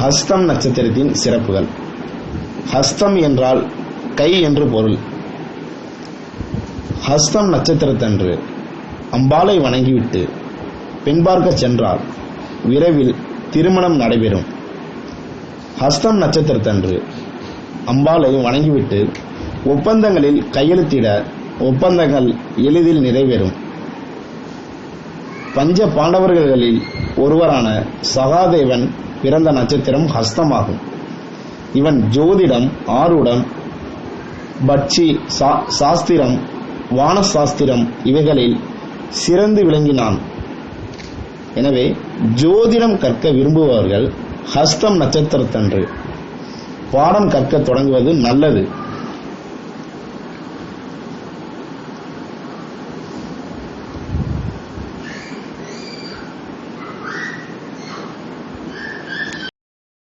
ஹஸ்தம் நட்சத்திரத்தின் சிறப்புகள். ஹஸ்தம் என்றால் கை என்று பொருள். ஹஸ்தம் நட்சத்திரத்தன்று அம்பாளை வணங்கிவிட்டு பெண்பார்க்க சென்றால் விரைவில் திருமணம் நடைபெறும். ஹஸ்தம் நட்சத்திரத்தன்று அம்பாளை வணங்கிவிட்டு ஒப்பந்தங்களில் கையெழுத்திட ஒப்பந்தங்கள் எளிதில் நிறைவேறும். பஞ்ச பாண்டவர்களில் ஒருவரான சகாதேவன் பிறந்த நட்சத்திரம் ஹஸ்தமாகும். இவன் ஜோதிடம் ஆருடம் பட்சி சா- சாஸ்திரம் வானசாஸ்திரம் இவைகளில் சிறந்து விளங்கினான். எனவே ஜோதிடம் கற்க விரும்புபவர்கள் ஹஸ்தம் நட்சத்திரத்தன்று. பாடம் கற்க தொடங்குவது நல்லது.